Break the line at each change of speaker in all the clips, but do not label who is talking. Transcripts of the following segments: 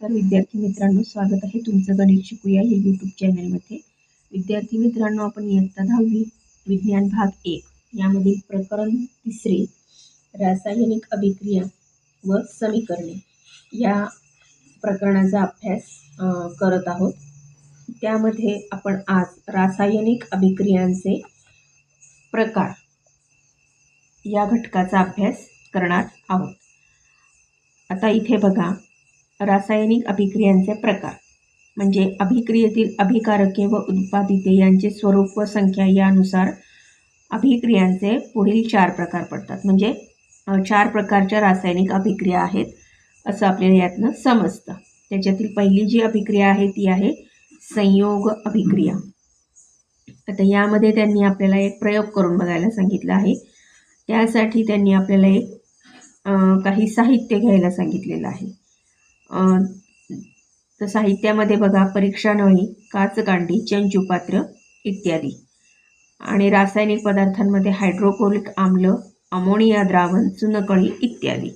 तर विद्यार्थी मित्रांनो स्वागत आहे तुमचं गणित शिकूया या यूट्यूब चॅनलमध्ये विद्यार्थी मित्रांनो आपण इयत्ता दहावी विज्ञान भाग एक यामधील प्रकरण तिसरे रासायनिक अभिक्रिया व समीकरणे या प्रकरणाचा अभ्यास करत आहोत. त्यामध्ये आपण आज रासायनिक अभिक्रियांचे प्रकार या घटकाचा अभ्यास करणार आहोत. आता इथे बघा रासायनिक अभिक्रियांचे प्रकार म्हणजे अभिक्रियेतील अभिकारके व उत्पादिते यांचे स्वरूप व संख्या यानुसार अभिक्रियांचे पुढील चार प्रकार पडतात. म्हणजे चार प्रकारच्या रासायनिक अभिक्रिया आहेत असं आपल्याला यातनं समजतं. त्याच्यातील पहिली जी अभिक्रिया आहे ती आहे संयोग अभिक्रिया. आता यामध्ये त्यांनी आपल्याला एक प्रयोग करून बघायला सांगितलं आहे. त्यासाठी त्यांनी आपल्याला एक काही साहित्य घ्यायला सांगितलेलं आहे. तर साहित्यामध्ये बघा परीक्षा नळी काचकांडी चंचुपात्र इत्यादी. आणि रासायनिक पदार्थांमध्ये हायड्रोक्लोरिक आम्ल अमोनिया द्रावण चुनकळी इत्यादी.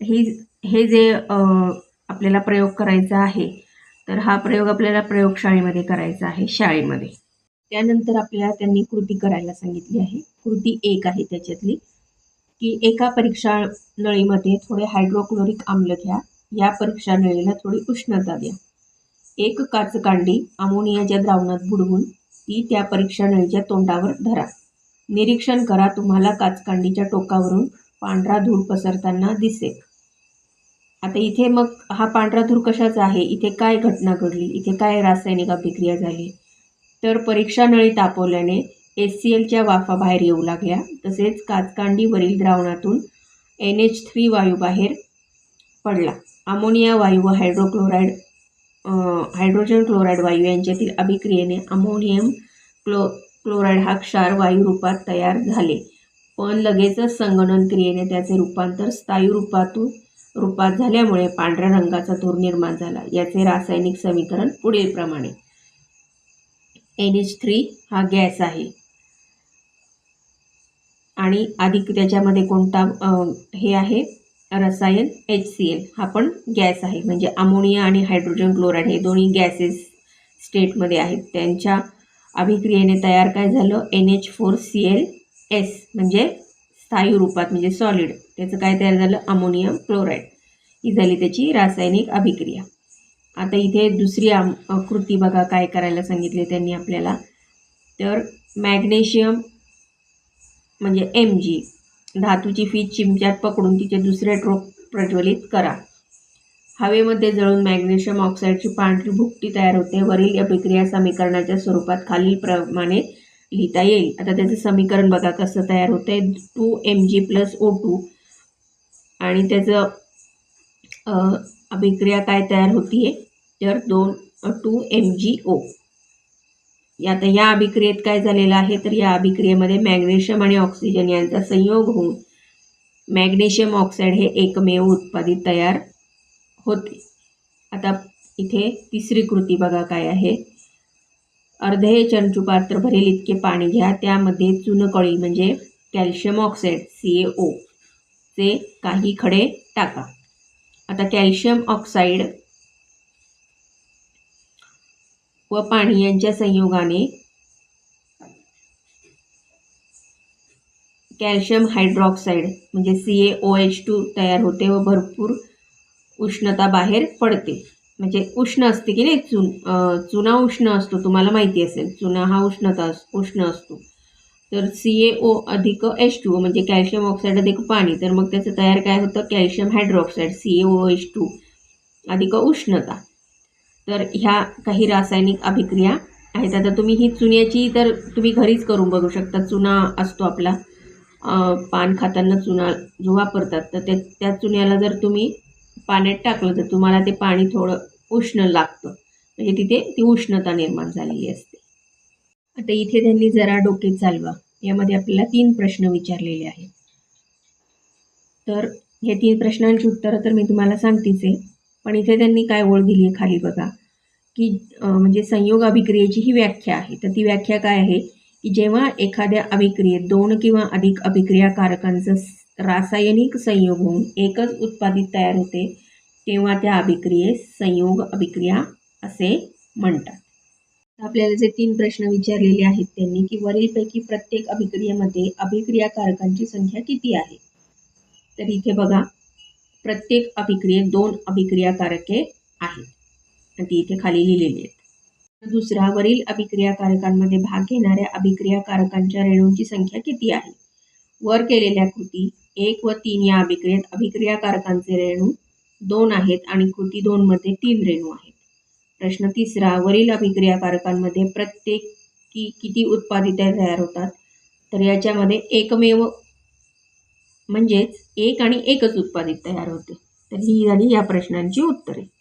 ही हे जे आपल्याला प्रयोग करायचा आहे तर हा प्रयोग आपल्याला प्रयोगशाळेमध्ये करायचा आहे शाळेमध्ये. त्यानंतर आपल्याला त्यांनी कृती करायला सांगितली आहे. कृती एक आहे त्याच्यातली की एका परीक्षा नळीमध्ये थोडे हायड्रोक्लोरिक आम्ल घ्या. या परीक्षा नळीला थोडी उष्णता द्या. एक काचकांडी अमोनियाच्या द्रावणात बुडवून ती त्या परीक्षा नळीच्या तोंडावर धरा. निरीक्षण करा तुम्हाला काचकांडीच्या टोकावरून पांढरा धूर पसरताना दिसेल. आता इथे मग हा पांढरा धूर कशाचा आहे? इथे काय घटना घडली? इथे काय रासायनिक अभिक्रिया झाली? तर परीक्षा नळी तापवल्याने एस सी एलच्या वाफा बाहेर येऊ लागल्या. तसेच काचकांडीवरील द्रावणातून एन एच थ्री वायू बाहेर पडला. अमोनिया वायू व हायड्रोक्लोराईड हायड्रोजन क्लोराईड वायू यांच्यातील अभिक्रियेने अमोनियम क्लो क्लोराईड हा क्षार वायू रूपात तयार झाले. पण लगेचच संगणन क्रियेने त्याचे रूपांतर स्थायू रूपातून रूपात झाल्यामुळे पांढऱ्या रंगाचा धूर निर्माण झाला. याचे रासायनिक समीकरण पुढीलप्रमाणे एन एच थ्री हा गॅस आहे. आणि अधिक त्याच्यामध्ये कोणता हे आहे? रसायन एच सी एल हा पण गॅस आहे. म्हणजे अमोनिया आणि हायड्रोजन क्लोराईड हे दोन्ही गॅसेस स्टेटमध्ये आहेत. त्यांच्या अभिक्रियेने तयार काय झालं? N H four C L S म्हणजे स्थायू रूपात म्हणजे सॉलिड त्याचं काय तयार झालं? Ammonium chloride. ही झाली त्याची रासायनिक अभिक्रिया. आता इथे दुसरी आम कृती बघा काय करायला सांगितले त्यांनी आपल्याला. तर मॅग्नेशियम म्हणजे एम जी धातूची फीज चिमच्यात पकडून तिचे दुसरे ड्रोप प्रज्वलित करा. हवेमध्ये जळून मॅग्नेशियम ऑक्साईडची पांढरी भुकटी तयार होते. वरील अभिक्रिया समीकरणाच्या स्वरूपात खालीलप्रमाणे लिहिता येईल. आता त्याचं समीकरण बघा कसं तयार होतं आहे two M G plus O two आणि त्याचं अभिक्रिया काय तयार होती आहे तर दोन टू एम जी ओ आता या अभिक्रियेत काय झालेलं आहे? तर या अभिक्रियेमध्ये मॅग्नेशियम आणि ऑक्सिजन यांचा संयोग होऊन मॅग्नेशियम ऑक्साईड हे एकमेव उत्पादित तयार होते. आता इथे तिसरी कृती बघा काय आहे. अर्धे चंचुपात्र भरेल इतके पाणी घ्या. त्यामध्ये चुनकळी म्हणजे calcium oxide C A O चे काही खडे टाका. आता कॅल्शियम ऑक्साईड व पाणी यांच्या संयोगाने कॅल्शियम हायड्रॉक्साईड म्हणजे C A O H two तयार होते व भरपूर उष्णता बाहेर पडते. म्हणजे उष्ण असते की नाही? चुन चुना उष्ण असतो तुम्हाला माहिती असेल. चुना हा उष्णता उष्ण असतो. तर सी ए ओ अधिक एच टू म्हणजे कॅल्शियम ऑक्साईड अधिक पाणी. तर मग त्याचं तयार काय होतं? Calcium hydroxide C A O H two अधिक उष्णता. तर ह्या काही रासायनिक अभिक्रिया आहेत. आता तुम्ही ही चुन्याची तर तुम्ही घरीच करून बघू शकता. चुना असतो आपला. पान खाताना चुना जो वापरतात तर ते त्या चुन्याला जर तुम्ही पाण्यात टाकलं तर तुम्हाला ते पाणी थोडं उष्ण लागतं. म्हणजे तिथे ती उष्णता निर्माण झालेली असते. आता इथे त्यांनी जरा डोके चालवा. यामध्ये आपल्याला तीन प्रश्न विचारलेले आहेत. तर हे तीन प्रश्नांची उत्तरं तर मी तुम्हाला सांगतेच आहे. पण इथे त्यांनी काय ओळ दिली आहे खाली बघा. की म्हणजे संयोग अभिक्रियेची ही व्याख्या आहे. तर ती व्याख्या काय आहे? की जेव्हा एखाद्या अभिक्रियेत दोन किंवा अधिक अभिक्रियाकारकांचं रासायनिक संयोग होऊन एकच उत्पादित तयार होते तेव्हा त्या अभिक्रियेस संयोग अभिक्रिया असे म्हणतात. आपल्याला जे तीन प्रश्न विचारलेले आहेत त्यांनी की वरीलपैकी प्रत्येक अभिक्रियेमध्ये अभिक्रियाकारकांची संख्या किती आहे? तर इथे बघा प्रत्येक अभिक्रियेत दोन अभिक्रियाकारके आहेत. ती इथे खाली लिहिलेली आहेत. दुसरा वरील अभिक्रियाकारकांमध्ये भाग घेणाऱ्या अभिक्रियाकारकांच्या रेणूंची संख्या किती आहे? वर केलेल्या कृती एक व तीन या अभिक्रियेत अभिक्रियाकारकांचे रेणू दोन आहेत आणि कृती दोनमध्ये तीन रेणू आहेत. प्रश्न तिसरा वरील अभिक्रियाकारकांमध्ये प्रत्येकी किती उत्पादिते तयार होतात? तर याच्यामध्ये एकमेव म्हणजेच एक आणि एकच उत्पादित तयार होते. तर ही झाली या प्रश्नांची उत्तरे.